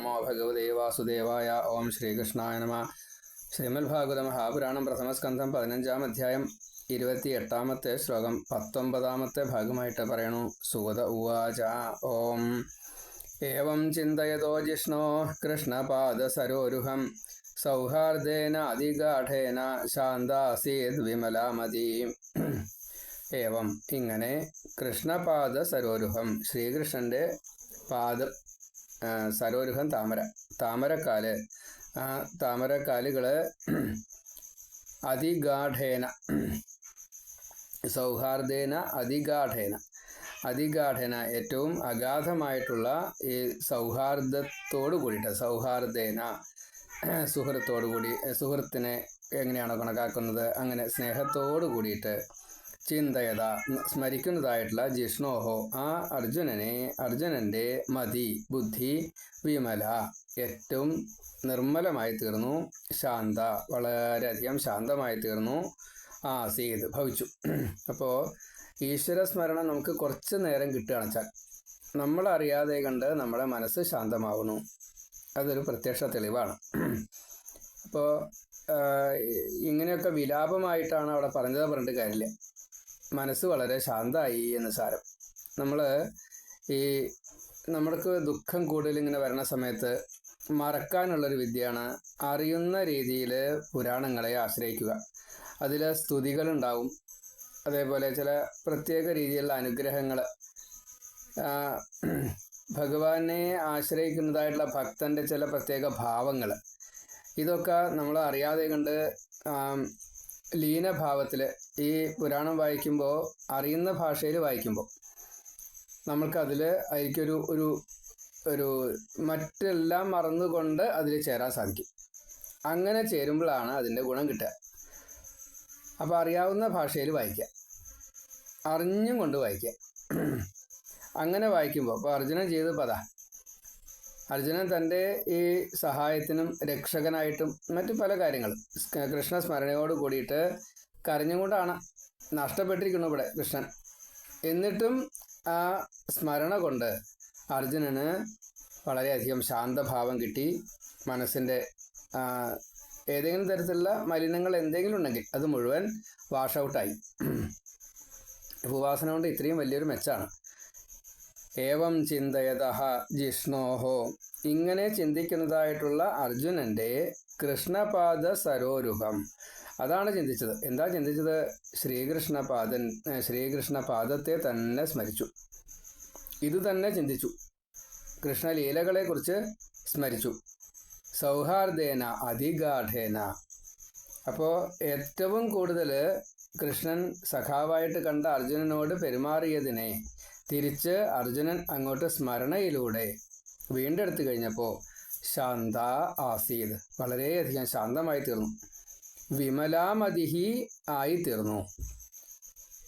നമോ ഭഗവതേ വാസുദേവായ ഓം ശ്രീകൃഷ്ണായ നമ ശ്രീമദ്ഭാഗവത മഹാപുരാണം പ്രഥമസ്കന്ധം പതിനഞ്ചാം അധ്യായം ഇരുപത്തി എട്ടാമത്തെ ശ്ലോകം പത്തൊമ്പതാമത്തെ ഭാഗമായിട്ട് പറയണു. സുഗത ഉവാച ഓം. ഏവം ചിന്തയതോ ജിഷ്ണോ കൃഷ്ണപാദ കൃഷ്ണപാദസരോരുഹം. സൗഹാർദ്ദേന അതിഗാഠേന ശാന്താസീത് വിമലാമതി ഏവം ഇങ്ങനെ കൃഷ്ണപാദ സരോരുഹം ശ്രീകൃഷ്ണന്റെ പാദ സരോരുഹം താമര. താമരക്കാൽ. ആ താമരക്കാലുകൾ അതിഗാഠേന സൗഹാർദ്ദേന അതിഗാഠേന അതിഗാഠേന ഏറ്റവും അഗാധമായിട്ടുള്ള ഈ സൗഹാർദ്ദത്തോടു കൂടിയിട്ട് സൗഹാർദ്ദേന സുഹൃത്തോടു കൂടി സുഹൃത്തിനെ എങ്ങനെയാണോ കണക്കാക്കുന്നത് അങ്ങനെ സ്നേഹത്തോടു കൂടിയിട്ട് ചിന്തയത സ്മരിക്കുന്നതായിട്ടുള്ള ജിഷ്ണോഹോ ആ അർജുനനെ അർജുനന്റെ മതി ബുദ്ധി വിമല ഏറ്റവും നിർമ്മലമായി തീർന്നു. ശാന്ത വളരെയധികം ശാന്തമായി തീർന്നു. ആ സീത് ഭവിച്ചു. അപ്പോൾ ഈശ്വര സ്മരണം നമുക്ക് കുറച്ച് നേരം കിട്ടുകയാണ് വെച്ചാൽ നമ്മളറിയാതെ കണ്ട് നമ്മുടെ മനസ്സ് ശാന്തമാവുന്നു. അതൊരു പ്രത്യക്ഷ തെളിവാണ്. അപ്പോൾ ഇങ്ങനെയൊക്കെ വിലാപമായിട്ടാണ് അവിടെ പറഞ്ഞത്. പറഞ്ഞിട്ട് കാര്യമില്ല. മനസ്സ് വളരെ ശാന്തമായി എന്ന് സാരം. നമ്മൾ ഈ നമ്മൾക്ക് ദുഃഖം കൂടുതൽ ഇങ്ങനെ വരണ സമയത്ത് മറക്കാനുള്ളൊരു വിദ്യയാണ് അറിയുന്ന രീതിയിൽ പുരാണങ്ങളെ ആശ്രയിക്കുക. അതിൽ സ്തുതികളുണ്ടാവും. അതേപോലെ ചില പ്രത്യേക രീതിയിലുള്ള അനുഗ്രഹങ്ങൾ ഭഗവാനെ ആശ്രയിക്കുന്നതായിട്ടുള്ള ഭക്തന്റെ ചില പ്രത്യേക ഭാവങ്ങൾ ഇതൊക്കെ നമ്മൾ അറിയാതെ കണ്ട് ലീനഭാവത്തിൽ ഈ പുരാണം വായിക്കുമ്പോൾ അറിയുന്ന ഭാഷയിൽ വായിക്കുമ്പോൾ നമ്മൾക്കതിൽ അതിലേക്കൊരു ഒരു ഒരു മറ്റെല്ലാം മറന്നുകൊണ്ട് അതിൽ ചേരാൻ സാധിക്കും. അങ്ങനെ ചേരുമ്പോഴാണ് അതിന്റെ ഗുണം കിട്ടുക. അപ്പോൾ അറിയാവുന്ന ഭാഷയിൽ വായിക്കുക. അറിഞ്ഞും കൊണ്ട് വായിക്കുക. അങ്ങനെ വായിക്കുമ്പോൾ അപ്പോൾ അർജുനൻ ചെയ്തപ്പോൾ പതാ അർജുനൻ തന്റെ ഈ സഹായത്തിനും രക്ഷകനായിട്ടും മറ്റു പല കാര്യങ്ങളും കൃഷ്ണ സ്മരണയോട് കൂടിയിട്ട് കരഞ്ഞുകൊണ്ടാണ് നഷ്ടപ്പെട്ടിരിക്കുന്നു ഇവിടെ കൃഷ്ണൻ. എന്നിട്ടും ആ സ്മരണ കൊണ്ട് അർജുനന് വളരെയധികം ശാന്തഭാവം കിട്ടി. മനസ്സിന്റെ ഏതെങ്കിലും തരത്തിലുള്ള മലിനങ്ങൾ എന്തെങ്കിലും ഉണ്ടെങ്കിൽ അത് മുഴുവൻ വാഷ് ഔട്ടായി ഉപവാസന കൊണ്ട് ഇത്രയും വലിയൊരു മെച്ചാണ്. ഏവം ചിന്തയത ജിഷ്ണോഹോ ഇങ്ങനെ ചിന്തിക്കുന്നതായിട്ടുള്ള അർജുനന്റെ കൃഷ്ണപാദ സരോരുഹം അതാണ് ചിന്തിച്ചത്. എന്താ ചിന്തിച്ചത്? ശ്രീകൃഷ്ണപാദൻ ശ്രീകൃഷ്ണപാദത്തെ തന്നെ സ്മരിച്ചു. ഇത് തന്നെ ചിന്തിച്ചു. കൃഷ്ണലീലകളെക്കുറിച്ച് സ്മരിച്ചു. സൗഹാർദ്ദേന അതിഗാഠേന. അപ്പോൾ ഏറ്റവും കൂടുതൽ കൃഷ്ണൻ സഖാവായിട്ട് കണ്ട അർജുനനോട് പെരുമാറിയതിനെ തിരിച്ച് അർജുനൻ അങ്ങോട്ട് സ്മരണയിലൂടെ വീണ്ടെടുത്തു കഴിഞ്ഞപ്പോൾ ശാന്ത ആസീദ് വളരെയധികം ശാന്തമായി തീർന്നു. വിമലാമതിഹി ആയി തീർന്നു.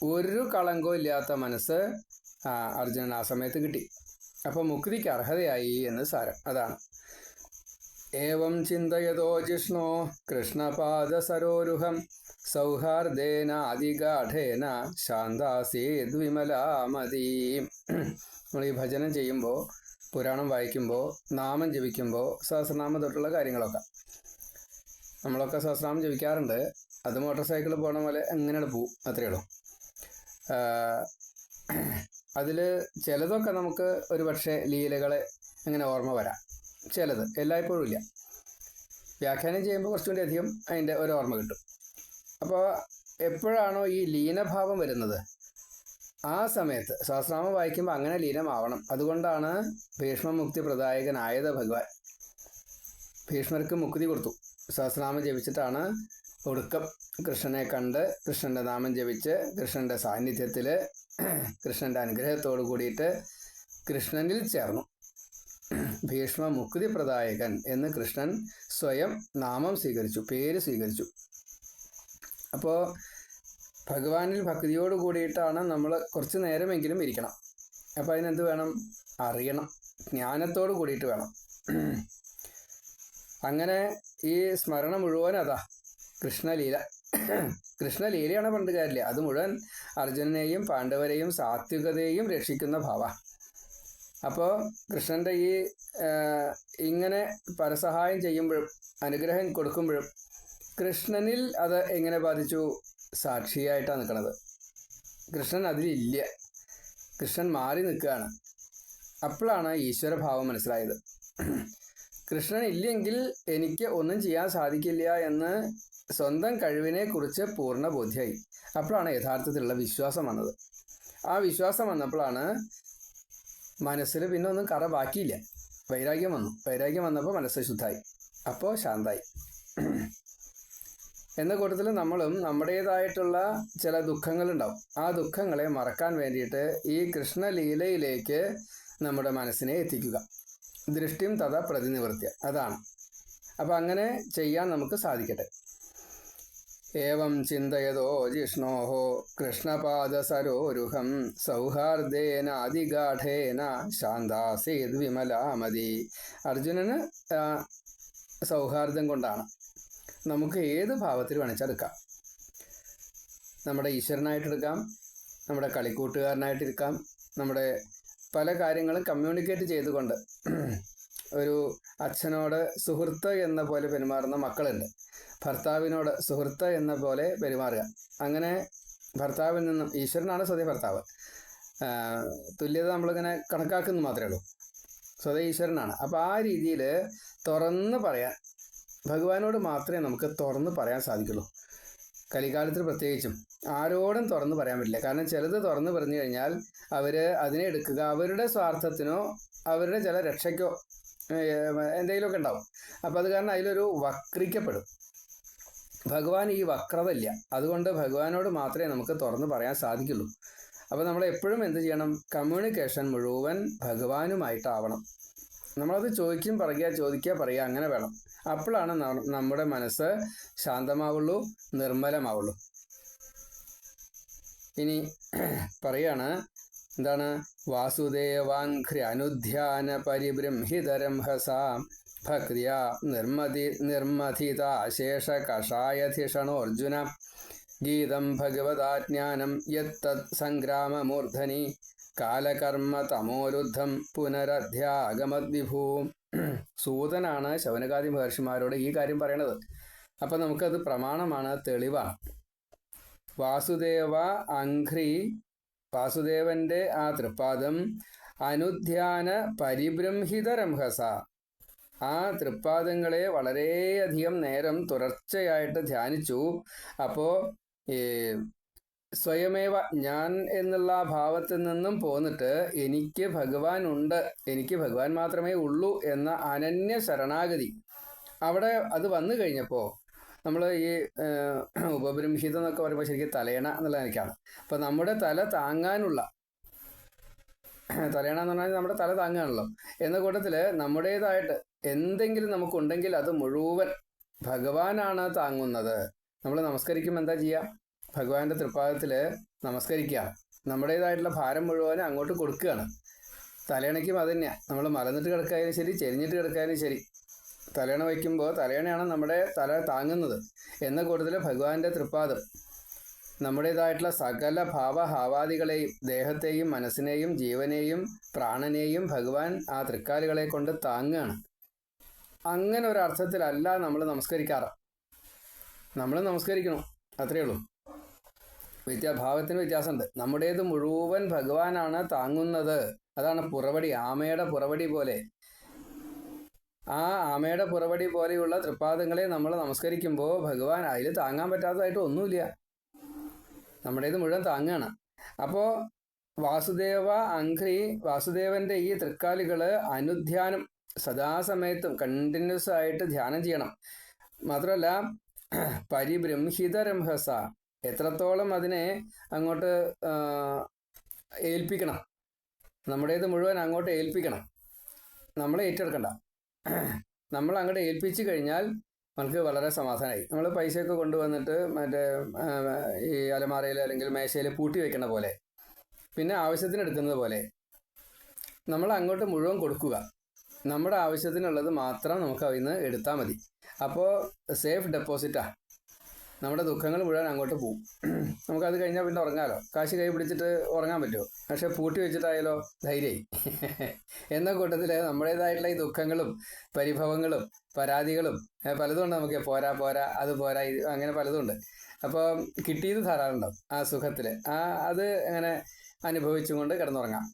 ഒരു കളങ്കവും ഇല്ലാത്ത മനസ്സ് അർജുനൻ ആ സമയത്ത് കിട്ടി. അപ്പോൾ മുക്തിക്ക് അർഹതയായി എന്ന് സാരം. അതാണ്. ജിഷ്ണോ കൃഷ്ണപാദസരോരുഹം സൗഹാർദ്ദേന അതിഗാഠേന ശാന്താസീത് വിമലാമതീം നമ്മൾ ഈ ഭജനം ചെയ്യുമ്പോൾ പുരാണം വായിക്കുമ്പോൾ നാമം ജപിക്കുമ്പോൾ സഹസ്രനാമം തൊട്ടുള്ള കാര്യങ്ങളൊക്കെ. നമ്മളൊക്കെ സഹസ്രനാമം ജപിക്കാറുണ്ട്. അത് മോട്ടോർ സൈക്കിൾ പോണ പോലെ എങ്ങനെയാണ് പോവും? അത്രയേ ഉള്ളൂ. അതിൽ ചിലതൊക്കെ നമുക്ക് ഒരു പക്ഷേ ലീലകളെ അങ്ങനെ ഓർമ്മ വരാം. ചിലത്. എല്ലായ്പ്പോഴും ഇല്ല. വ്യാഖ്യാനം ചെയ്യുമ്പോൾ കുറച്ചുകൂടി അധികം അതിന്റെ ഒരു ഓർമ്മ കിട്ടും. അപ്പോൾ എപ്പോഴാണോ ഈ ലീനഭാവം വരുന്നത്? ആ സമയത്ത്. സഹസ്രനാമം വായിക്കുമ്പോൾ അങ്ങനെ ലീനമാവണം. അതുകൊണ്ടാണ് ഭീഷ്മമുക്തി പ്രദായകനായത് ഭഗവാൻ. ഭീഷ്മർക്ക് മുക്തി കൊടുത്തു. സഹസ്രനാമം ജപിച്ചിട്ടാണ് ഒടുക്കം കൃഷ്ണനെ കണ്ട് കൃഷ്ണന്റെ നാമം ജപിച്ച് കൃഷ്ണന്റെ സാന്നിധ്യത്തിൽ കൃഷ്ണന്റെ അനുഗ്രഹത്തോടു കൂടിയിട്ട് കൃഷ്ണനിൽ ചേർന്നു. ഭീഷ്മ മുക്തി പ്രദായകൻ എന്ന് കൃഷ്ണൻ സ്വയം നാമം സ്വീകരിച്ചു പേര് സ്വീകരിച്ചു. അപ്പോൾ ഭഗവാനിൽ ഭക്തിയോട് കൂടിയിട്ടാണ് നമ്മൾ കുറച്ച് നേരമെങ്കിലും ഇരിക്കണം. അപ്പോൾ അതിനെന്ത് വേണം? അറിയണം. ജ്ഞാനത്തോട് കൂടിയിട്ട് വേണം. അങ്ങനെ ഈ സ്മരണ മുഴുവൻ അതാ കൃഷ്ണലീല. കൃഷ്ണലീലയാണ് പണ്ട് കാര്യമില്ല അത് മുഴുവൻ അർജുനനെയും പാണ്ഡവരെയും സാത്വികതയെയും രക്ഷിക്കുന്ന ഭാവ. അപ്പോൾ കൃഷ്ണന്റെ ഈ ഇങ്ങനെ പരസഹായം ചെയ്യുമ്പോഴും അനുഗ്രഹം കൊടുക്കുമ്പോഴും കൃഷ്ണനിൽ അത് എങ്ങനെ ബാധിച്ചു? സാക്ഷിയായിട്ടാണ് നിൽക്കുന്നത് കൃഷ്ണൻ അതിലില്ല. കൃഷ്ണൻ മാറി നിൽക്കുകയാണ്. അപ്പോഴാണ് ഈശ്വരഭാവം മനസ്സിലായത്. കൃഷ്ണൻ ഇല്ലെങ്കിൽ എനിക്ക് ഒന്നും ചെയ്യാൻ സാധിക്കില്ല എന്ന് സ്വന്തം കഴിവിനെ കുറിച്ച് പൂർണ ബോധ്യമായി അപ്പോഴാണ് യഥാർത്ഥത്തിലുള്ള വിശ്വാസം വന്നത്. ആ വിശ്വാസം വന്നപ്പോഴാണ് മനസ്സിൽ പിന്നെ ഒന്നും കറ ബാക്കിയില്ല. വൈരാഗ്യം വന്നു. വൈരാഗ്യം വന്നപ്പോൾ മനസ്സ് ശുദ്ധായി. അപ്പോൾ ശാന്തായി. എന്ന കൂട്ടത്തിൽ നമ്മളും നമ്മുടേതായിട്ടുള്ള ചില ദുഃഖങ്ങളുണ്ടാവും. ആ ദുഃഖങ്ങളെ മറക്കാൻ വേണ്ടിയിട്ട് ഈ കൃഷ്ണലീലയിലേക്ക് നമ്മുടെ മനസ്സിനെ എത്തിക്കുക. ദൃഷ്ടിയും തഥ പ്രതിനിവൃത്തിയ അതാണ്. അപ്പം അങ്ങനെ ചെയ്യാൻ നമുക്ക് സാധിക്കട്ടെ. ഏവം ചിന്തയതോ ജിഷ്ണോ കൃഷ്ണപാദസരോരുഹം സൗഹാർദ്ദേന അതിഗാഠേന ശാന്താസീത് വിമലാമതി അർജുനന് സൗഹാർദ്ദം കൊണ്ടാണ് നമുക്ക് ഏത് ഭാവത്തിൽ വേണിച്ചെടുക്കാം നമ്മുടെ ഈശ്വരനായിട്ടെടുക്കാം നമ്മുടെ കളിക്കൂട്ടുകാരനായിട്ടിരിക്കാം നമ്മുടെ പല കാര്യങ്ങളും കമ്മ്യൂണിക്കേറ്റ് ചെയ്തുകൊണ്ട് ഒരു അച്ഛനോട് സുഹൃത്ത് എന്ന പോലെ പെരുമാറുന്ന മക്കളുണ്ട്. ഭർത്താവിനോട് സുഹൃത്ത് എന്ന പോലെ പെരുമാറുക. അങ്ങനെ ഭർത്താവിൽ നിന്നും ഈശ്വരനാണ് സ്വതേ ഭർത്താവ്. തുല്യത നമ്മളിങ്ങനെ കണക്കാക്കുന്നു മാത്രമേ ഉള്ളൂ. സ്വതേ ഈശ്വരനാണ്. അപ്പോൾ ആ രീതിയിൽ തുറന്ന് പറയാൻ ഭഗവാനോട് മാത്രമേ നമുക്ക് തുറന്ന് പറയാൻ സാധിക്കുള്ളൂ. കലികാലത്തിൽ പ്രത്യേകിച്ചും ആരോടും തുറന്ന് പറയാൻ പറ്റില്ല. കാരണം ചിലത് തുറന്ന് പറഞ്ഞു കഴിഞ്ഞാൽ അവർ അതിനെ എടുക്കുക അവരുടെ സ്വാർത്ഥത്തിനോ അവരുടെ ചില രക്ഷയ്ക്കോ എന്തെങ്കിലുമൊക്കെ ഉണ്ടാവും. അപ്പം അത് കാരണം അതിലൊരു വക്രിക്കപ്പെടും. ഭഗവാൻ ഈ വക്രതല്ല അതുകൊണ്ട് ഭഗവാനോട് മാത്രമേ നമുക്ക് തുറന്നു പറയാൻ സാധിക്കുള്ളൂ. അപ്പോൾ നമ്മൾ എപ്പോഴും എന്ത് ചെയ്യണം? കമ്മ്യൂണിക്കേഷൻ മുഴുവൻ ഭഗവാനുമായിട്ടാവണം. നമ്മളത് ചോദിക്കും പറയുക ചോദിക്കുക പറയുക അങ്ങനെ വേണം. അപ്പോഴാണ് നമ്മുടെ മനസ്സ് ശാന്തമാവുള്ളൂ നിർമ്മലമാവുള്ളൂ. ഇനി പറയാണ് എന്താണ്? വാസുദേവാഘ്രി അനുധ്യാന പരിബ്രംഹിതരം ഹസാം ഭക്തിയ നിർമ്മതി നിർമ്മഥിതാശേഷ കഷായധിഷണോർജുന ഗീതം ഭഗവതാജ്ഞാനം യത്തത് സംഗ്രാമമൂർധനി. കാലകർമ്മ തമോരുദ്ധം പുനരധ്യാഗമദ്വിഭൂ. സൂതനാണ് ശൗനകാദി മഹർഷിമാരോട് ഈ കാര്യം പറയണത്. അപ്പം നമുക്കത് പ്രമാണമാണ് തെളിവാണ്. വാസുദേവ അഘ്രി വാസുദേവന്റെ ആ തൃപ്പാദം അനുധ്യാന പരിബ്രംഹിത രംഹസ ആ തൃപ്പാദങ്ങളെ വളരെയധികം നേരം തുടർച്ചയായിട്ട് ധ്യാനിച്ചു. അപ്പോൾ സ്വയമേവ ഞാൻ എന്നുള്ള ഭാവത്തിൽ നിന്നും പോന്നിട്ട് എനിക്ക് ഭഗവാൻ ഉണ്ട് എനിക്ക് ഭഗവാൻ മാത്രമേ ഉള്ളൂ എന്ന അനന്യ ശരണാഗതി. അവിടെ അത് വന്നു കഴിഞ്ഞപ്പോൾ നമ്മൾ ഈ ഉപബ്രംഹിതം എന്നൊക്കെ പറയുമ്പോൾ ശരിക്കും തലയണ എന്നുള്ള എനിക്കാണ് അപ്പോൾ നമ്മുടെ തല താങ്ങാനുള്ള തലയണ എന്ന് പറഞ്ഞാൽ നമ്മുടെ തല താങ്ങാണല്ലോ. എന്ന കൂട്ടത്തിൽ നമ്മുടേതായിട്ട് എന്തെങ്കിലും നമുക്കുണ്ടെങ്കിൽ അത് മുഴുവൻ ഭഗവാനാണ് താങ്ങുന്നത്. നമ്മൾ നമസ്കരിക്കുമ്പോൾ എന്താ ചെയ്യുക ഭഗവാന്റെ തൃപ്പാദത്തിൽ നമസ്കരിക്കുക നമ്മുടേതായിട്ടുള്ള ഭാരം മുഴുവൻ അങ്ങോട്ട് കൊടുക്കുകയാണ് തലയണയ്ക്കും അത് തന്നെയാണ് നമ്മൾ മലന്നിട്ട് കിടക്കായാലും ശരി ചെരിഞ്ഞിട്ട് കിടക്കായാലും ശരി. തലയണ വയ്ക്കുമ്പോൾ തലയണയാണ് നമ്മുടെ തല താങ്ങുന്നത്. എന്ന കൂട്ടത്തിൽ ഭഗവാന്റെ തൃപ്പാദം. നമ്മുടേതായിട്ടുള്ള സകല ഭാവഹാവാദികളെയും ദേഹത്തെയും മനസ്സിനെയും ജീവനെയും പ്രാണനെയും ഭഗവാൻ ആ തൃക്കാലുകളെ കൊണ്ട് താങ്ങുകയാണ് അങ്ങനെ ഒരു അർത്ഥത്തിലല്ല നമ്മൾ നമസ്കരിക്കാറ്. നമ്മൾ നമസ്കരിക്കണം. അത്രയേ ഉള്ളൂ. വ്യത്യാഭാവത്തിന് വ്യത്യാസമുണ്ട്. നമ്മുടേത് മുഴുവൻ ഭഗവാനാണ് താങ്ങുന്നത്. അതാണ് പുറവടി ആമയുടെ പുറവടി പോലെ. ആ ആമയുടെ പുറവടി പോലെയുള്ള തൃപ്പാദങ്ങളെ നമ്മൾ നമസ്കരിക്കുമ്പോൾ ഭഗവാൻ അതിൽ താങ്ങാൻ പറ്റാത്തതായിട്ട് ഒന്നുമില്ല. നമ്മുടേത് മുഴുവൻ താങ്ങാണ്. അപ്പോ വാസുദേവ അങ്ക്രി വാസുദേവന്റെ ഈ തൃക്കാലികൾ അനുധ്യാനം സദാസമയത്തും കണ്ടിന്യൂസ് ആയിട്ട് ധ്യാനം ചെയ്യണം. മാത്രമല്ല പരിബ്രംഹിത രംഹസ എത്രത്തോളം അതിനെ അങ്ങോട്ട് ഏൽപ്പിക്കണം? നമ്മുടേത് മുഴുവൻ അങ്ങോട്ട് ഏൽപ്പിക്കണം. നമ്മൾ ഏറ്റെടുക്കണ്ട. നമ്മൾ അങ്ങോട്ട് ഏൽപ്പിച്ചു കഴിഞ്ഞാൽ നമുക്ക് വളരെ സമാധാനമായി നമ്മൾ പൈസയൊക്കെ കൊണ്ടുവന്നിട്ട് മറ്റേ ഈ അലമാറയിൽ അല്ലെങ്കിൽ മേശയിൽ പൂട്ടി വെക്കണ പോലെ പിന്നെ ആവശ്യത്തിന് എടുക്കുന്നത് പോലെ നമ്മൾ അങ്ങോട്ട് മുഴുവൻ കൊടുക്കുക. നമ്മുടെ ആവശ്യത്തിനുള്ളത് മാത്രം നമുക്ക് അതിൽ നിന്ന് എടുത്താൽ മതി. അപ്പോൾ സേഫ് ഡെപ്പോസിറ്റാ. നമ്മുടെ ദുഃഖങ്ങൾ മുഴുവൻ അങ്ങോട്ട് പോകും നമുക്കത് കഴിഞ്ഞാൽ പിന്നെ ഉറങ്ങാമല്ലോ കാശ് കൈ പിടിച്ചിട്ട് ഉറങ്ങാൻ പറ്റുമോ? പക്ഷെ പൂട്ടി വെച്ചിട്ടായാലോ? ധൈര്യമായി. എന്ന കൂട്ടത്തിൽ നമ്മുടേതായിട്ടുള്ള ഈ ദുഃഖങ്ങളും പരിഭവങ്ങളും പരാതികളും ഏ, പലതും ഉണ്ട് നമുക്ക്. പോരാ പോരാ അത് പോരാ അങ്ങനെ പലതും ഉണ്ട്. അപ്പോൾ കിട്ടിയത് ധാരാളമുണ്ടാവും ആ സുഖത്തിൽ ആ അത് അങ്ങനെ അനുഭവിച്ചുകൊണ്ട് കിടന്നുറങ്ങാം.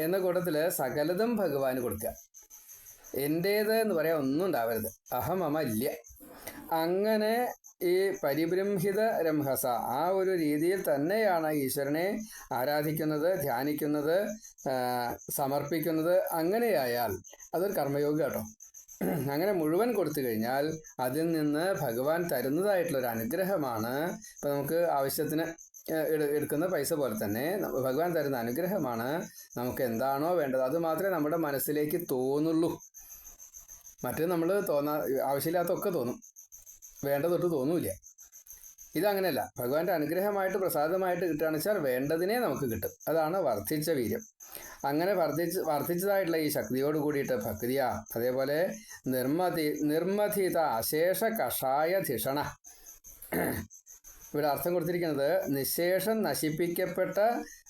എന്ന കൂട്ടത്തിൽ സകലതും ഭഗവാന് കൊടുക്കുക. എന്റേത് എന്ന് പറയാൻ ഒന്നും ഉണ്ടാവരുത്. അഹം അമ ഇല്ല അങ്ങനെ ഈ പരിബ്രംഹിത രംഹസ ആ ഒരു രീതിയിൽ തന്നെയാണ് ഈശ്വരനെ ആരാധിക്കുന്നത് ധ്യാനിക്കുന്നത് സമർപ്പിക്കുന്നത് അങ്ങനെയായാൽ അതൊരു കർമ്മയോഗ കേട്ടോ. അങ്ങനെ മുഴുവൻ കൊടുത്തു കഴിഞ്ഞാൽ അതിൽ നിന്ന് ഭഗവാൻ തരുന്നതായിട്ടുള്ള ഒരു അനുഗ്രഹമാണ്. ഇപ്പം നമുക്ക് ആവശ്യത്തിന് എടുക്കുന്ന പൈസ പോലെ തന്നെ ഭഗവാൻ തരുന്ന അനുഗ്രഹമാണ് നമുക്ക് എന്താണോ വേണ്ടത്. അത് മാത്രമേ നമ്മുടെ മനസ്സിലേക്ക് തോന്നുള്ളൂ. മറ്റേ നമ്മൾ തോന്നാ ആവശ്യമില്ലാത്തൊക്കെ തോന്നും. വേണ്ട തൊട്ട് തോന്നൂല ഇതങ്ങനെയല്ല. ഭഗവാന്റെ അനുഗ്രഹമായിട്ട് പ്രസാദമായിട്ട് കിട്ടുകയാണെന്ന് വെച്ചാൽ വേണ്ടതിനെ നമുക്ക് കിട്ടും. അതാണ് വർദ്ധിച്ച വീര്യം. അങ്ങനെ വർദ്ധിച്ച് വർദ്ധിച്ചതായിട്ടുള്ള ഈ ശക്തിയോട് കൂടിയിട്ട് ഭക്തിയ അതേപോലെ നിർമ്മതി നിർമ്മതിത അശേഷ കഷായ ധിഷണ. ഇവിടെ അർത്ഥം കൊടുത്തിരിക്കുന്നത് നിശേഷം നശിപ്പിക്കപ്പെട്ട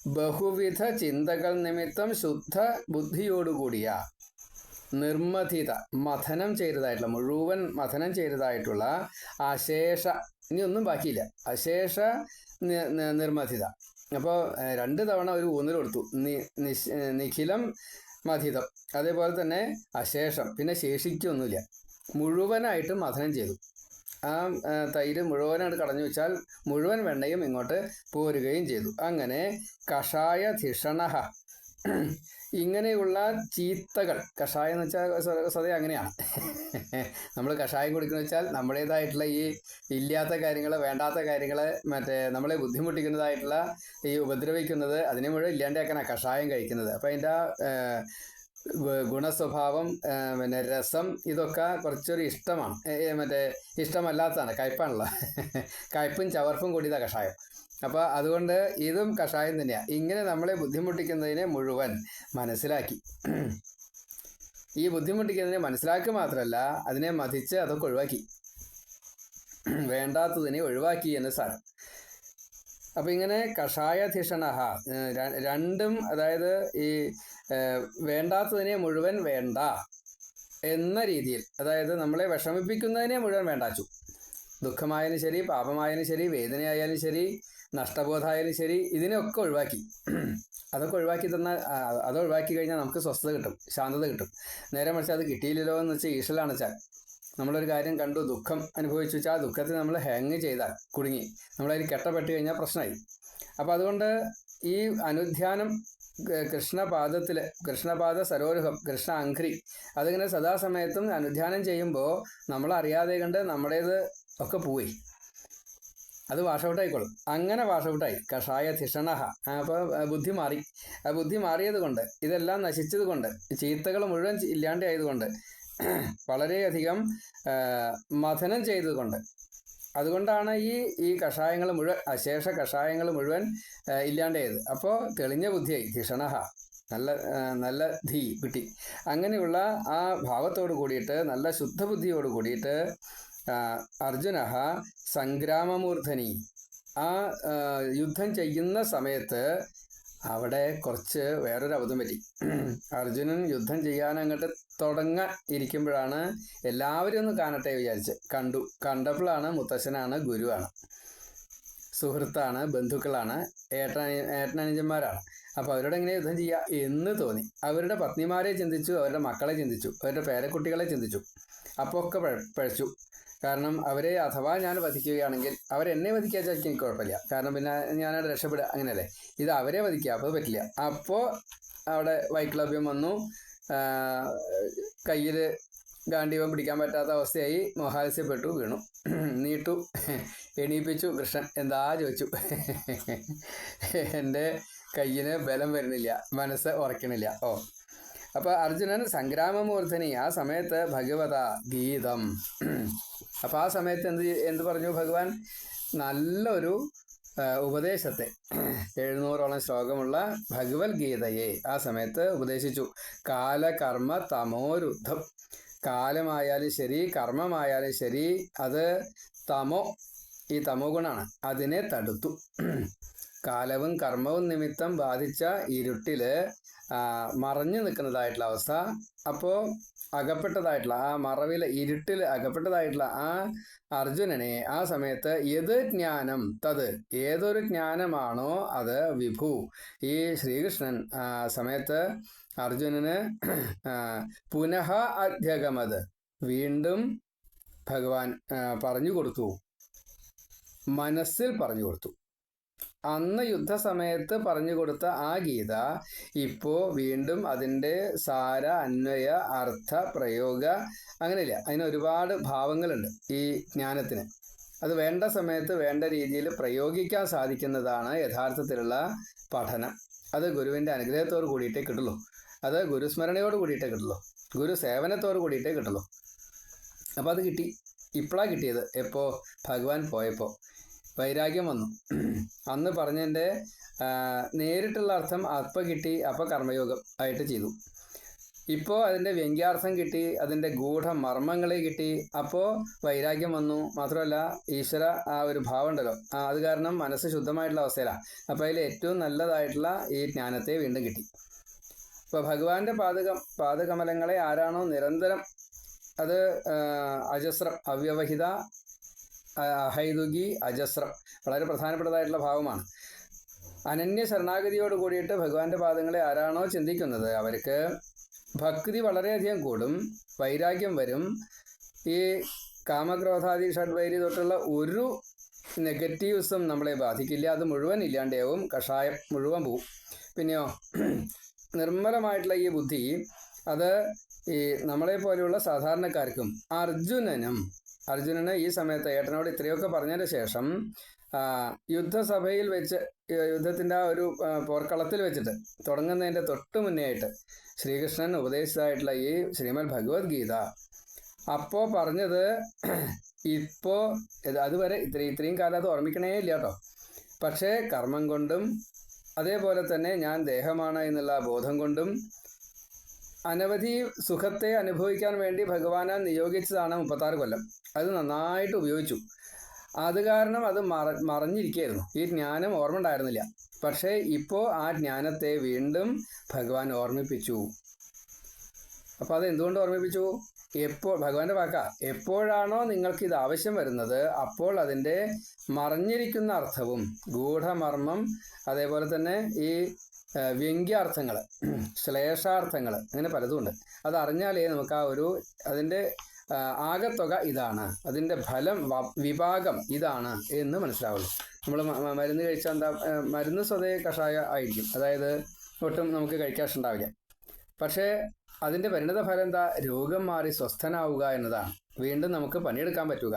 ബഹുവിധ ചിന്തകൾ നിമിത്തം ശുദ്ധ ബുദ്ധിയോടുകൂടിയ. നിർമ്മതിത മഥനം ചെയ്തതായിട്ടുള്ള മുഴുവൻ മഥനം ചെയ്തതായിട്ടുള്ള അശേഷ ഇനി ഒന്നും ബാക്കിയില്ല. അശേഷ നിർമ്മതിത അപ്പോൾ രണ്ട് തവണ ഒരു ഊന്നൽ കൊടുത്തു. നിഖിലം മഥിതം. അതേപോലെ തന്നെ അശേഷം. പിന്നെ ശേഷിക്കൊന്നുമില്ല. മുഴുവനായിട്ടും മഥനം ചെയ്തു. ആ, തൈര് മുഴുവനായിട്ട് കടഞ്ഞു വെച്ചാൽ മുഴുവൻ വെണ്ണയും ഇങ്ങോട്ട് പോരുകയും ചെയ്തു. അങ്ങനെ കഷായ ധിഷണഹ ഇങ്ങനെയുള്ള ചീത്തകൾ. കഷായം എന്ന് വെച്ചാൽ സ്വതേ അങ്ങനെയാണ്. നമ്മൾ കഷായം കുടിക്കുന്ന വെച്ചാൽ നമ്മുടേതായിട്ടുള്ള ഈ ഇല്ലാത്ത കാര്യങ്ങൾ വേണ്ടാത്ത കാര്യങ്ങൾ മറ്റേ നമ്മളെ ബുദ്ധിമുട്ടിക്കുന്നതായിട്ടുള്ള ഈ ഉപദ്രവിക്കുന്നത് അതിനെ മുഴുവൻ ഇല്ലാണ്ടാക്കാനാണ് കഷായം കഴിക്കുന്നത്. അപ്പം അതിന്റെ ഗുണസ്വഭാവം പിന്നെ രസം ഇതൊക്കെ കുറച്ചൊരു ഇഷ്ടമാണ്. മറ്റേ ഇഷ്ടമല്ലാത്തതാണ്. കയ്പാണല്ലോ. കയ്പും ചവർപ്പും കൂടിയതാണ് കഷായം. അപ്പോൾ അതുകൊണ്ട് ഇതും കഷായം തന്നെയാണ് ഇങ്ങനെ നമ്മളെ ബുദ്ധിമുട്ടിക്കുന്നതിനെ മുഴുവൻ മനസ്സിലാക്കി. ഈ ബുദ്ധിമുട്ടിക്കുന്നതിനെ മനസ്സിലാക്കി മാത്രമല്ല അതിനെ മതിച്ച് അതൊക്കെ ഒഴിവാക്കി. വേണ്ടാത്തതിനെ ഒഴിവാക്കി എന്ന് സാരം. അപ്പം ഇങ്ങനെ കഷായധിഷണഹ രണ്ടും അതായത് ഈ വേണ്ടാത്തതിനെ മുഴുവൻ വേണ്ട എന്ന രീതിയിൽ അതായത് നമ്മളെ വിഷമിപ്പിക്കുന്നതിനെ മുഴുവൻ വേണ്ടാച്ചു. ദുഃഖമായാലും ശരി പാപമായാലും ശരി വേദനയായാലും ശരി നഷ്ടബോധമായാലും ശരി ഇതിനെയൊക്കെ ഒഴിവാക്കി. അതൊക്കെ ഒഴിവാക്കി തന്നാൽ അത് ഒഴിവാക്കി കഴിഞ്ഞാൽ നമുക്ക് സ്വസ്ഥത കിട്ടും ശാന്തത കിട്ടും. നേരെ മറിച്ച് അത് കിട്ടിയില്ലല്ലോ എന്ന് വെച്ചാൽ ഈശ്വലാണ് വെച്ചാൽ നമ്മളൊരു കാര്യം കണ്ടു ദുഃഖം അനുഭവിച്ചു വെച്ചാൽ ആ ദുഃഖത്തിൽ നമ്മൾ ഹാങ് ചെയ്താൽ കുടുങ്ങി. നമ്മളതിൽ കെട്ടപ്പെട്ട് കഴിഞ്ഞാൽ പ്രശ്നമായി. അപ്പോൾ അതുകൊണ്ട് ഈ അനുധ്യാനം കൃഷ്ണപാദത്തിൽ കൃഷ്ണപാദ സരോരുഹം കൃഷ്ണ അങ്ക്രി അതിങ്ങനെ സദാസമയത്തും അനുധ്യാനം ചെയ്യുമ്പോൾ നമ്മളറിയാതെ കണ്ട് നമ്മുടേത് ഒക്കെ പോയി. അത് വാഷ് ഔട്ട് ആയിക്കോളും അങ്ങനെ വാഷ് ഔട്ടായി കഷായ ധിഷണഹ അപ്പോൾ ബുദ്ധി മാറി ആ ബുദ്ധി മാറിയത് കൊണ്ട് ഇതെല്ലാം നശിച്ചത് കൊണ്ട് ചീത്തകൾ മുഴുവൻ ഇല്ലാണ്ടായതുകൊണ്ട് വളരെയധികം മഥനം ചെയ്തതുകൊണ്ട് അതുകൊണ്ടാണ് ഈ ഈ കഷായങ്ങൾ മുഴുവൻ അശേഷ കഷായങ്ങൾ മുഴുവൻ ഇല്ലാണ്ടായത്. അപ്പോൾ തെളിഞ്ഞ ബുദ്ധിയായി. ധിഷണഹ. നല്ല നല്ല ധീ കിട്ടി. അങ്ങനെയുള്ള ആ ഭാവത്തോട് കൂടിയിട്ട് നല്ല ശുദ്ധബുദ്ധിയോട് കൂടിയിട്ട് അർജുന സംഗ്രാമമൂർധനി. ആ യുദ്ധം ചെയ്യുന്ന സമയത്ത് അവിടെ കുറച്ച് വേറൊരു അബദ്ധം പറ്റി. അർജുനൻ യുദ്ധം ചെയ്യാൻ അങ്ങോട്ട് തുടങ്ങാൻ ഇരിക്കുമ്പോഴാണ് എല്ലാവരും ഒന്ന് കാണട്ടെ വിചാരിച്ച്. കണ്ടു കണ്ടപ്പോഴാണ് മുത്തശ്ശനാണ് ഗുരുവാണ്. സുഹൃത്താണ് ബന്ധുക്കളാണ് ഏട്ടന ഏട്ടനനുജന്മാരാണ് അപ്പോൾ അവരോട് എങ്ങനെ യുദ്ധം ചെയ്യുക എന്ന് തോന്നി. അവരുടെ പത്നിമാരെ ചിന്തിച്ചു അവരുടെ മക്കളെ ചിന്തിച്ചു അവരുടെ പേരക്കുട്ടികളെ ചിന്തിച്ചു. അപ്പോൾ ഒക്കെ പഴ പഴച്ചു. കാരണം അവരെ അഥവാ ഞാൻ വധിക്കുകയാണെങ്കിൽ അവരെന്നെ വധിക്കാച്ചായിരിക്കും എനിക്ക് കുഴപ്പമില്ല. കാരണം പിന്നെ ഞാനവിടെ രക്ഷപ്പെടുക അങ്ങനെയല്ലേ? ഇത് അവരെ വധിക്കുക അപ്പോൾ പറ്റില്ല. അപ്പോൾ അവിടെ വൈക്ലഭ്യം വന്നു. കയ്യിൽ ഗാന്ഡീവം പിടിക്കാൻ പറ്റാത്ത അവസ്ഥയായി മോഹാലസ്യപ്പെട്ടു വീണു. നീട്ടു എണീപ്പിച്ചു കൃഷ്ണൻ എന്താ ചോദിച്ചു? എന്റെ കയ്യിന് ബലം വരുന്നില്ല മനസ്സ് ഉറക്കണില്ല. ഓ അപ്പോൾ അർജുനൻ സംഗ്രാമമൂർധനി ആ സമയത്ത് ഭഗവത ഗീതം. അപ്പോൾ ആ സമയത്ത് എന്ത് എന്ത് പറഞ്ഞു ഭഗവാൻ? നല്ലൊരു ഉപദേശത്തെ. എഴുന്നൂറോളം ശ്ലോകമുള്ള ഭഗവത്ഗീതയെ ആ സമയത്ത് ഉപദേശിച്ചു. കാലകർമ്മ തമോരുദ്ധം. കാലമായാലും ശരി കർമ്മമായാലും ശരി അത് തമോ ഈ തമോ ഗുണാണ്. അതിനെ തടുത്തു. കാലവും കർമ്മവും നിമിത്തം ബാധിച്ച ഇരുട്ടിൽ മറഞ്ഞു നിൽക്കുന്നതായിട്ടുള്ള അവസ്ഥ. അപ്പോൾ അകപ്പെട്ടതായിട്ടുള്ള ആ മറവിൽ ഇരുട്ടിൽ അകപ്പെട്ടതായിട്ടുള്ള ആ അർജുനനെ ആ സമയത്ത് ഏത് ജ്ഞാനം തത് ഏതൊരു ജ്ഞാനമാണോ അത് വിഭു. ഈ ശ്രീകൃഷ്ണൻ സമയത്ത് അർജുനന് പുനഃ അധ്യഗമത്. വീണ്ടും ഭഗവാൻ പറഞ്ഞു കൊടുത്തു. മനസ്സിൽ പറഞ്ഞു കൊടുത്തു. അന്ന് യുദ്ധസമയത്ത് പറഞ്ഞു കൊടുത്ത ആ ഗീത ഇപ്പോൾ വീണ്ടും അതിന്റെ സാര അന്വയ അർത്ഥ പ്രയോഗ അങ്ങനെയില്ല. അതിന് ഒരുപാട് ഭാവങ്ങളുണ്ട് ഈ ജ്ഞാനത്തിന്. അത് വേണ്ട സമയത്ത് വേണ്ട രീതിയിൽ പ്രയോഗിക്കാൻ സാധിക്കുന്നതാണ് യഥാർത്ഥത്തിലുള്ള പഠനം. അത് ഗുരുവിന്റെ അനുഗ്രഹത്തോട് കൂടിയിട്ടേ കിട്ടുള്ളൂ. അത് ഗുരുസ്മരണയോട് കൂടിയിട്ടേ കിട്ടുള്ളൂ. ഗുരു സേവനത്തോട് കൂടിയിട്ടേ കിട്ടുള്ളൂ. അപ്പോൾ അത് കിട്ടി. ഇപ്പോഴാണ് കിട്ടിയത്. എപ്പോൾ ഭഗവാൻ പോയപ്പോൾ വൈരാഗ്യം വന്നു. അന്ന് പറഞ്ഞതിന്റെ നേരിട്ടുള്ള അർത്ഥം അപ്പം കിട്ടി അപ്പം കർമ്മയോഗം ആയിട്ട് ചെയ്തു. ഇപ്പോൾ അതിന്റെ വ്യംഗ്യാർത്ഥം കിട്ടി അതിന്റെ ഗൂഢ മർമ്മങ്ങളെ കിട്ടി അപ്പോൾ വൈരാഗ്യം വന്നു. മാത്രമല്ല ഈശ്വര ആ ഒരു ഭാവം ഉണ്ടല്ലോ. അത് കാരണം മനസ്സ് ശുദ്ധമായിട്ടുള്ള അവസ്ഥയിലാണ് അപ്പോൾ അതിൽ ഏറ്റവും നല്ലതായിട്ടുള്ള ഈ ജ്ഞാനത്തെ വീണ്ടും കിട്ടി. അപ്പോൾ ഭഗവാന്റെ പാദകം പാതകമലങ്ങളെ ആരാണോ നിരന്തരം അത് അജസ്രം അവ്യവഹിത അഹൈതുകി അജസ്രം വളരെ പ്രധാനപ്പെട്ടതായിട്ടുള്ള ഭാവമാണ്. അനന്യ ശരണാഗതിയോട് കൂടിയിട്ട് ഭഗവാന്റെ പാദങ്ങളെ ആരാണോ ചിന്തിക്കുന്നത്? അവർക്ക് ഭക്തി വളരെയധികം കൂടും വൈരാഗ്യം വരും. ഈ കാമക്രോധാദി ഷഡ്വൈരി തൊട്ടുള്ള ഒരു നെഗറ്റീവ്സും നമ്മളെ ബാധിക്കില്ല. അത് മുഴുവൻ ഇല്ലാണ്ടാവും കഷായം മുഴുവൻ പോവും. പിന്നെയോ നിർമ്മലമായിട്ടുള്ള ഈ ബുദ്ധി അത് ഈ നമ്മളെ പോലെയുള്ള സാധാരണക്കാർക്കും അർജുനനും അർജുനന് ഈ സമയത്ത് ഏട്ടനോട് ഇത്രയൊക്കെ പറഞ്ഞതിന് ശേഷം യുദ്ധസഭയിൽ വെച്ച് യുദ്ധത്തിന്റെ ആ ഒരു പോർക്കളത്തിൽ വെച്ചിട്ട് തുടങ്ങുന്നതിന്റെ തൊട്ട് മുന്നേ ആയിട്ട് ശ്രീകൃഷ്ണൻ ഉപദേശിച്ചതായിട്ടുള്ള ഈ ശ്രീമദ് ഭഗവത്ഗീത. അപ്പോൾ പറഞ്ഞത് ഇപ്പോൾ അതുവരെ ഇത്ര ഇത്രയും കാലം അത് ഓർമ്മിക്കണേ ഇല്ല കേട്ടോ. പക്ഷേ കർമ്മം കൊണ്ടും അതേപോലെ തന്നെ ഞാൻ ദേഹമാണ് എന്നുള്ള ബോധം കൊണ്ടും അനവധി സുഖത്തെ അനുഭവിക്കാൻ വേണ്ടി ഭഗവാനെ നിയോഗിച്ചതാണ് മുപ്പത്താറ് കൊല്ലം. അത് നന്നായിട്ട് ഉപയോഗിച്ചു. അത് കാരണം അത് മറ മറഞ്ഞിരിക്കുകയായിരുന്നു. ഈ ജ്ഞാനം ഓർമ്മ ഉണ്ടായിരുന്നില്ല പക്ഷേ ഇപ്പോൾ ആ ജ്ഞാനത്തെ വീണ്ടും ഭഗവാൻ ഓർമ്മിപ്പിച്ചു. അപ്പോൾ അത് എന്തുകൊണ്ട് ഓർമ്മിപ്പിച്ചു? എപ്പോൾ ഭഗവാന്റെ വാക്ക. എപ്പോഴാണോ നിങ്ങൾക്ക് ഇത് ആവശ്യം വരുന്നത് അപ്പോൾ അതിന്റെ മറഞ്ഞിരിക്കുന്ന അർത്ഥവും ഗൂഢമർമ്മം അതേപോലെ തന്നെ ഈ വ്യംഗ്യാർത്ഥങ്ങൾ ശ്ലേഷാർത്ഥങ്ങൾ അങ്ങനെ പലതുമുണ്ട് അത് അറിഞ്ഞാലേ നമുക്ക് ആ ഒരു അതിന്റെ ആകത്തുക ഇതാണ്. അതിന്റെ ഫലം വിഭാഗം ഇതാണ് എന്ന് മനസ്സിലാവുള്ളൂ. നമ്മൾ മരുന്ന് കഴിച്ചാൽ എന്താ മരുന്ന് സ്വതേ കഷായ ആയിരിക്കും. അതായത് ഒട്ടും നമുക്ക് കഴിക്കാൻ ഉണ്ടാവില്ല പക്ഷേ അതിന്റെ പരിണിത ഫലം എന്താ? രോഗം മാറി സ്വസ്ഥനാവുക എന്നതാണ്. വീണ്ടും നമുക്ക് പണിയെടുക്കാൻ പറ്റുക.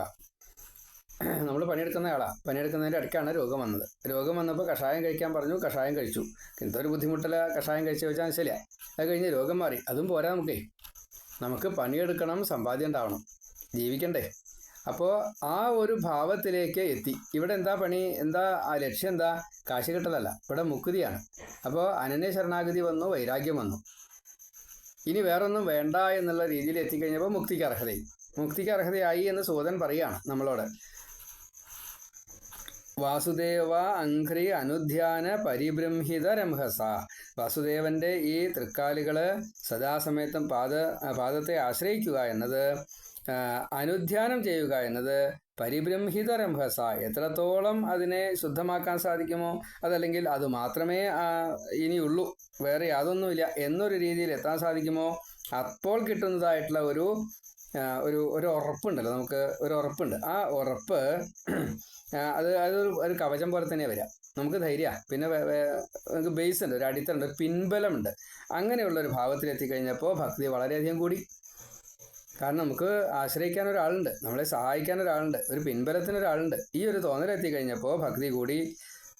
നമ്മൾ പണിയെടുക്കുന്ന ആളാ പണിയെടുക്കുന്നതിന്റെ ഇടയ്ക്കാണ് രോഗം വന്നത്. രോഗം വന്നപ്പോൾ കഷായം കഴിക്കാൻ പറഞ്ഞു കഷായം കഴിച്ചു. എന്തൊരു ബുദ്ധിമുട്ടില്ല കഷായം കഴിച്ചു വെച്ചാൽ ശരിയാ. അത് കഴിഞ്ഞ് രോഗം മാറി. അതും പോരാ നമുക്കേ. നമുക്ക് പണിയെടുക്കണം സമ്പാദ്യം ഉണ്ടാവണം. ജീവിക്കണ്ടേ. അപ്പോൾ ആ ഒരു ഭാവത്തിലേക്ക് എത്തി. ഇവിടെ എന്താ പണി? എന്താ ആ ലക്ഷ്യം എന്താ? കാശ് കിട്ടലല്ല. ഇവിടെ മുക്കുതിയാണ് അപ്പോൾ അനന്യ ശരണാഗതി വന്നു വൈരാഗ്യം വന്നു. ഇനി വേറൊന്നും വേണ്ട എന്നുള്ള രീതിയിൽ എത്തിക്കഴിഞ്ഞപ്പോൾ മുക്തിക്ക് അർഹതയായി. മുക്തിക്ക് അർഹതയായി എന്ന് സൂതൻ പറയുകയാണ് നമ്മളോട്. വാസുദേവ അംഘ്രി അനുധ്യാന പരിബ്രംഹിത രംഹസ. വാസുദേവന്റെ ഈ തൃക്കാലുകൾ സദാസമയത്തും പാദ പാദത്തെ ആശ്രയിക്കുക എന്നത് അനുധ്യാനം ചെയ്യുക എന്നത് പരിബ്രംഹിത രംഹസ. എത്രത്തോളം അതിനെ ശുദ്ധമാക്കാൻ സാധിക്കുമോ അതല്ലെങ്കിൽ അത് മാത്രമേ ഇനിയുള്ളൂ വേറെ യാതൊന്നുമില്ല എന്നൊരു രീതിയിൽ എത്താൻ സാധിക്കുമോ? അപ്പോൾ കിട്ടുന്നതായിട്ടുള്ള ഒരു ഒരു ഒരു ഉറപ്പുണ്ടല്ലോ. നമുക്ക് ഒരു ഉറപ്പുണ്ട്. ആ ഉറപ്പ് അത് അതൊരു ഒരു കവചം പോലെ തന്നെ വരിക. നമുക്ക് ധൈര്യമാണ് പിന്നെ നമുക്ക് ബേസ് ഉണ്ട് ഒരു അടിത്തറുണ്ട് ഒരു പിൻബലമുണ്ട്. അങ്ങനെയുള്ള ഒരു ഭാവത്തിൽ എത്തിക്കഴിഞ്ഞപ്പോൾ ഭക്തി വളരെയധികം കൂടി. കാരണം നമുക്ക് ആശ്രയിക്കാൻ ഒരാളുണ്ട് നമ്മളെ സഹായിക്കാൻ ഒരാളുണ്ട് ഒരു പിൻബലത്തിന് ഒരാളുണ്ട്. ഈ ഒരു തോന്നൽ എത്തിക്കഴിഞ്ഞപ്പോൾ ഭക്തി കൂടി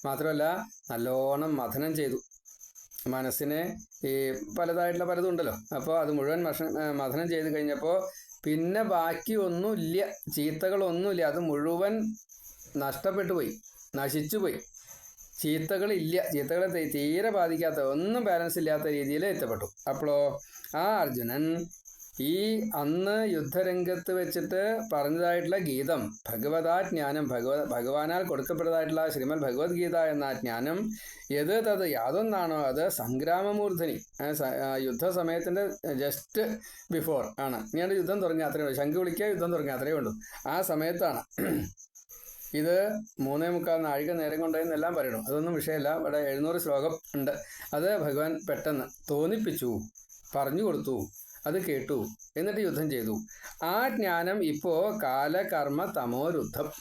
മാത്രമല്ല നല്ലോണം മഥനം ചെയ്തു. മനസ്സിനെ ഈ പലതായിട്ടുള്ള പലതും ഉണ്ടല്ലോ അപ്പോൾ അത് മുഴുവൻ മഥനം ചെയ്ത് കഴിഞ്ഞപ്പോൾ പിന്നെ ബാക്കി ഒന്നുമില്ല. ചീത്തകളൊന്നുമില്ല. അത് മുഴുവൻ നഷ്ടപ്പെട്ടു പോയി. നശിച്ചു പോയി. ചീത്തകളില്ല. ചീത്തകളെ തീരെ ബാധിക്കാത്ത ഒന്നും ബാലൻസ് ഇല്ലാത്ത രീതിയിൽ എത്തപ്പെട്ടു. അപ്പോഴോ ആ അർജുനൻ ഈ അന്ന് യുദ്ധരംഗത്ത് വെച്ചിട്ട് പറഞ്ഞതായിട്ടുള്ള ഗീതം ഭഗവതാ ജ്ഞാനം ഭഗവത് ഭഗവാനാൽ കൊടുക്കപ്പെട്ടതായിട്ടുള്ള ശ്രീമദ് ഭഗവത്ഗീത എന്ന ജ്ഞാനം ഏത് തത് യാതൊന്നാണോ അത് സംഗ്രാമമൂർധനി. യുദ്ധസമയത്തിന്റെ ജസ്റ്റ് ബിഫോർ ആണ്. ഇങ്ങനെ യുദ്ധം തുടങ്ങി അത്രയേ ഉള്ളൂ. ശംഖ് വിളിക്കുക യുദ്ധം തുടങ്ങി അത്രയേ ഉള്ളൂ. ആ സമയത്താണ്. ഇത് മൂന്നേ മുക്കാൽ നാഴിക നേരം കൊണ്ടെന്നെല്ലാം പറയണം. അതൊന്നും വിഷയമല്ല. ഇവിടെ എഴുന്നൂറ് ശ്ലോകം ഉണ്ട്. അത് ഭഗവാൻ പെട്ടെന്ന് തോന്നിപ്പിച്ചു പറഞ്ഞു കൊടുത്തു. അത് കേട്ടു. എന്നിട്ട് യുദ്ധം ചെയ്തു. ആ ജ്ഞാനം ഇപ്പോ കാലകർമ്മ തമോരുദ്ധം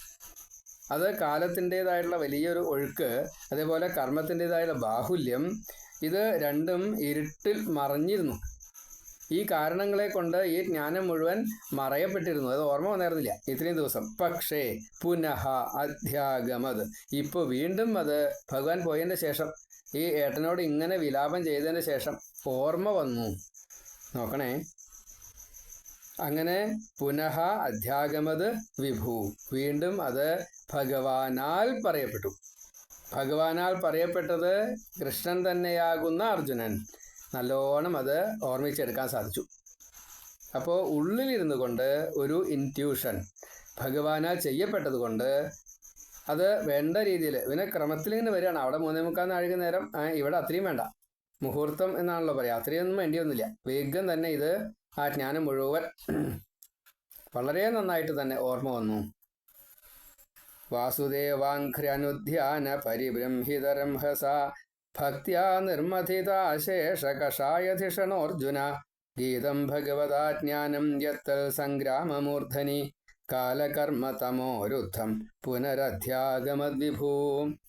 അത് കാലത്തിന്റെതായിട്ടുള്ള വലിയൊരു ഒഴുക്ക് അതേപോലെ കർമ്മത്തിന്റെതായുള്ള ബാഹുല്യം ഇത് രണ്ടും ഇരുട്ടിൽ മറഞ്ഞിരുന്നു. ഈ കാരണങ്ങളെ കൊണ്ട് ഈ ജ്ഞാനം മുഴുവൻ മറയപ്പെട്ടിരുന്നു. അത് ഓർമ്മ വന്നായിരുന്നില്ല ഇത്രയും ദിവസം. പക്ഷേ പുനഃ അധ്യാഗമത്. ഇപ്പോൾ വീണ്ടും അത് ഭഗവാൻ പോയതിന്റെ ശേഷം ഈ ഏട്ടനോട് ഇങ്ങനെ വിലാപം ചെയ്തതിന് ശേഷം ഓർമ്മ വന്നു. നോക്കണേ. അങ്ങനെ പുനഃ അധ്യാഗമത് വിഭു. വീണ്ടും അത് ഭഗവാനാൽ പറയപ്പെട്ടു. ഭഗവാനാൽ പറയപ്പെട്ടത് കൃഷ്ണൻ തന്നെയാകുന്ന അർജുനൻ. നല്ലോണം അത് ഓർമ്മിച്ചെടുക്കാൻ സാധിച്ചു. അപ്പോൾ ഉള്ളിലിരുന്നു കൊണ്ട് ഒരു ഇന്റ്യൂഷൻ ഭഗവാനാൽ ചെയ്യപ്പെട്ടത് കൊണ്ട് അത് വേണ്ട രീതിയിൽ പിന്നെ ക്രമത്തിൽ ഇങ്ങനെ വരികയാണ്. അവിടെ മൂന്നേ മുക്കാൽ നാഴിക നേരം ഇവിടെ അത്രയും വേണ്ട. മുഹൂർത്തം എന്നാണല്ലോ പറയുക. അത്രയൊന്നും വേണ്ടിയൊന്നുമില്ല. വേഗം തന്നെ ഇത് ആ ജ്ഞാനം മുഴുവൻ വളരെ നന്നായിട്ട് തന്നെ ഓർമ്മ വന്നു. വാസുദേവാഘ്ര്യനുധ്യാന പരിബ്രംഹിതരം ഹസ ഭക്ത്യാ നിർമഥിതാശേഷകഷായധിഷണോർജുന ഗീതം ഭഗവതാ ജ്ഞാനം യത്തൽ സംഗ്രാമമൂർധനി കാലകർമ്മ തമോരുദ്ധം പുനരധ്യാഗമദ്വിഭൂ.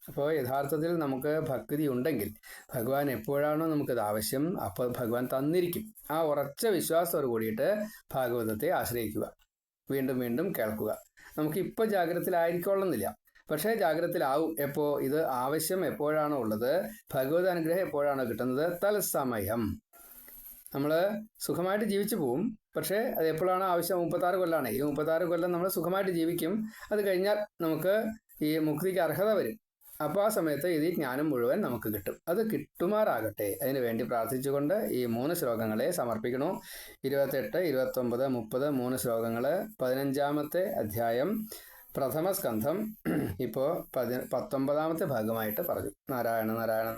അപ്പോൾ യഥാർത്ഥത്തിൽ നമുക്ക് ഭക്തി ഉണ്ടെങ്കിൽ ഭഗവാൻ എപ്പോഴാണോ നമുക്കത് ആവശ്യം അപ്പോൾ ഭഗവാൻ തന്നിരിക്കും. ആ ഉറച്ച വിശ്വാസത്തോട് കൂടിയിട്ട് ഭാഗവതത്തെ ആശ്രയിക്കുക. വീണ്ടും വീണ്ടും കേൾക്കുക. നമുക്ക് ഇപ്പോൾ ജാഗ്രതത്തിലായിരിക്കൊള്ളുന്നില്ല പക്ഷേ ജാഗ്രതത്തിലാവും. എപ്പോൾ ഇത് ആവശ്യം എപ്പോഴാണോ ഉള്ളത് ഭഗവത് അനുഗ്രഹം എപ്പോഴാണോ കിട്ടുന്നത്? തത്സമയം. നമ്മൾ സുഖമായിട്ട് ജീവിച്ചു പോവും. പക്ഷേ അത് എപ്പോഴാണ് ആവശ്യം മുപ്പത്താറ് കൊല്ലാണ്. ഈ മുപ്പത്താറ് കൊല്ലം നമ്മൾ സുഖമായിട്ട് ജീവിക്കും. അത് കഴിഞ്ഞാൽ നമുക്ക് ഈ മുക്തിക്ക് അർഹത വരും. അപ്പോൾ ആ സമയത്ത് ഇത് ജ്ഞാനം മുഴുവൻ നമുക്ക് കിട്ടും. അത് കിട്ടുമാറാകട്ടെ. അതിന് വേണ്ടി പ്രാർത്ഥിച്ചുകൊണ്ട് ഈ മൂന്ന് ശ്ലോകങ്ങളെ സമർപ്പിക്കണു ഇരുപത്തെട്ട് ഇരുപത്തൊമ്പത് മുപ്പത് മൂന്ന് ശ്ലോകങ്ങൾ പതിനഞ്ചാമത്തെ അധ്യായം പ്രഥമ സ്കന്ധം. ഇപ്പോൾ പതി പത്തൊമ്പതാമത്തെ ഭാഗമായിട്ട് പറഞ്ഞു. നാരായണ നാരായണ